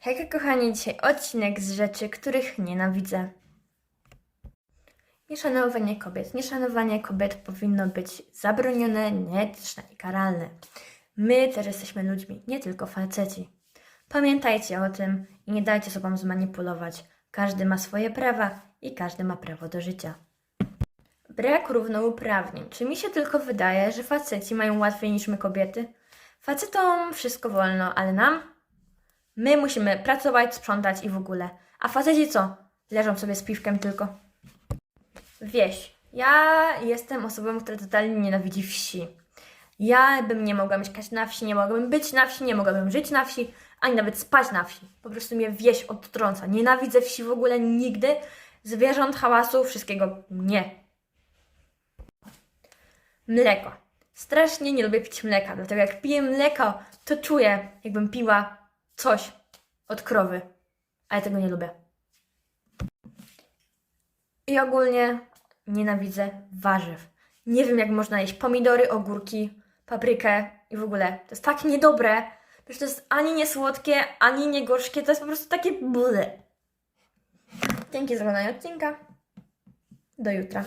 Hejka kochani, dzisiaj odcinek z rzeczy, których nienawidzę. Nieszanowanie kobiet. Nieszanowanie kobiet powinno być zabronione, nieetyczne i karalne. My też jesteśmy ludźmi, nie tylko faceci. Pamiętajcie o tym i nie dajcie sobą zmanipulować. Każdy ma swoje prawa i każdy ma prawo do życia. Brak równouprawnień. Czy mi się tylko wydaje, że faceci mają łatwiej niż my kobiety? Facetom wszystko wolno, ale nam? My musimy pracować, sprzątać i w ogóle. A faceci co? Leżą sobie z piwkiem tylko. Wieś. Ja jestem osobą, która totalnie nienawidzi wsi. Ja bym nie mogła mieszkać na wsi, nie mogłabym być na wsi, nie mogłabym żyć na wsi, ani nawet spać na wsi. Po prostu mnie wieś odtrąca. Nienawidzę wsi w ogóle nigdy. Zwierząt, hałasu, wszystkiego nie. Mleko. Strasznie nie lubię pić mleka, dlatego jak piję mleko, to czuję, jakbym piła coś od krowy. A ja tego nie lubię. I ogólnie nienawidzę warzyw. Nie wiem, jak można jeść pomidory, ogórki, paprykę i w ogóle. To jest tak niedobre, że to jest ani nie słodkie, ani nie gorzkie. To jest po prostu takie ble. Dzięki za oglądanie odcinka. Do jutra.